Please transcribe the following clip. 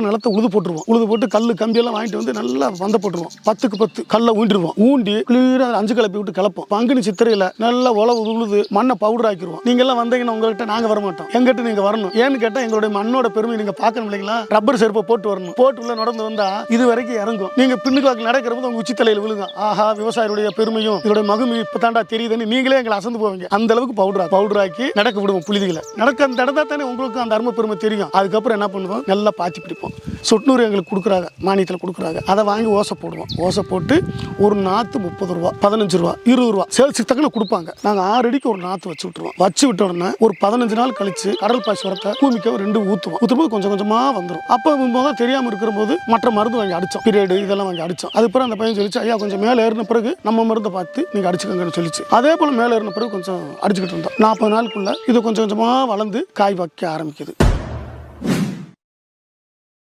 நல்லா நிலத்தை உழுது போட்டுருவோம். உழுது போட்டு கல் கம்பியெல்லாம் வாங்கிட்டு வந்து நல்லா வந்த போட்டுருவோம். பத்துக்கு பத்து கல்லை ஊண்டிடுவோம் ஊண்டி கிளியராக அஞ்சு கிளப்பி விட்டு கிளப்போம். பங்குனி சித்திரையில் நல்லா உழவு உழுது மண்ணை பவுடர் ஆக்கிடுவோம் நீங்கள்லாம் வந்தீங்கன்னா உங்கள்கிட்ட நாங்கள் வர மாட்டோம் எங்கிட்ட நீங்கள் வரணும். ஏன்னு கேட்டால் எங்களுடைய மண்ணோட பெருமை நீங்கள் பார்க்கணும் இல்லைங்களா? ரப்பர் செருப்பை போட்டு வரணும். போட்டு உள்ள நடந்து வந்தால் இது வரைக்கும் இறங்கும். நீங்கள் பின்னுக்கு நடக்கிற போது உங்கள் உச்சித்தலையில் விழுங்க. ஆஹா விவசாயியுடைய பெருமையும் இதோட இப்போ தாண்டா தெரியுதுன்னு நீங்களே எங்களை அசந்து போவீங்க. அந்த அளவுக்கு பவுடர் பவுடர் ஆக்கி நடக்க விடுவோம் புழுதிகளை நடக்க அந்த இடத்தா தானே உங்களுக்கு அந்த அருமை பெருமை தெரியும். அதுக்கப்புறம் என்ன பண்ணுவோம்? நல்லா பாத்தி பிடிப்போம். சொட்டுநூறு எங்களுக்கு கொடுக்குறாங்க மானியத்தில் கொடுக்குறாங்க. அதை வாங்கி ஓசை போடுவோம் ஓசை போட்டு ஒரு நாற்று முப்பது ரூபா பதினஞ்சு ரூபா இருபது ரூபா சேல்ஸுக்கு தக்கன கொடுப்பாங்க. நாங்கள் ஆறு அடிக்கு ஒரு நாற்று வச்சு விட்டுருவோம். வச்சு விட்ட உடனே ஒரு பதினஞ்சு நாள் கழிச்சு கடல் பாசி வரத்தை பூமிக்க ரெண்டு ஊற்றுவோம் ஊற்றும்போது கொஞ்சம் கொஞ்சமாக வந்துடும் அப்போ போது தெரியாமல் இருக்கிற போது மற்ற மருந்து வாங்கி அடித்தோம் பீரியடு இதெல்லாம் வாங்கி அடித்தோம் அது பிறகு அந்த பையன் சொல்லிச்சு ஐயா கொஞ்சம் மேலே ஏறின பிறகு நம்ம மருந்தை பார்த்து நீங்கள் அடிச்சுக்கோங்கன்னு சொல்லிச்சு. அதே போல் மேலே ஏறின பிறகு கொஞ்சம் அடிச்சுக்கிட்டு இருந்தோம். நாற்பது நாளுக்குள்ளே இது கொஞ்சம் கொஞ்சமாக வளர்ந்து காய் வைக்க ஆரம்பிக்குது.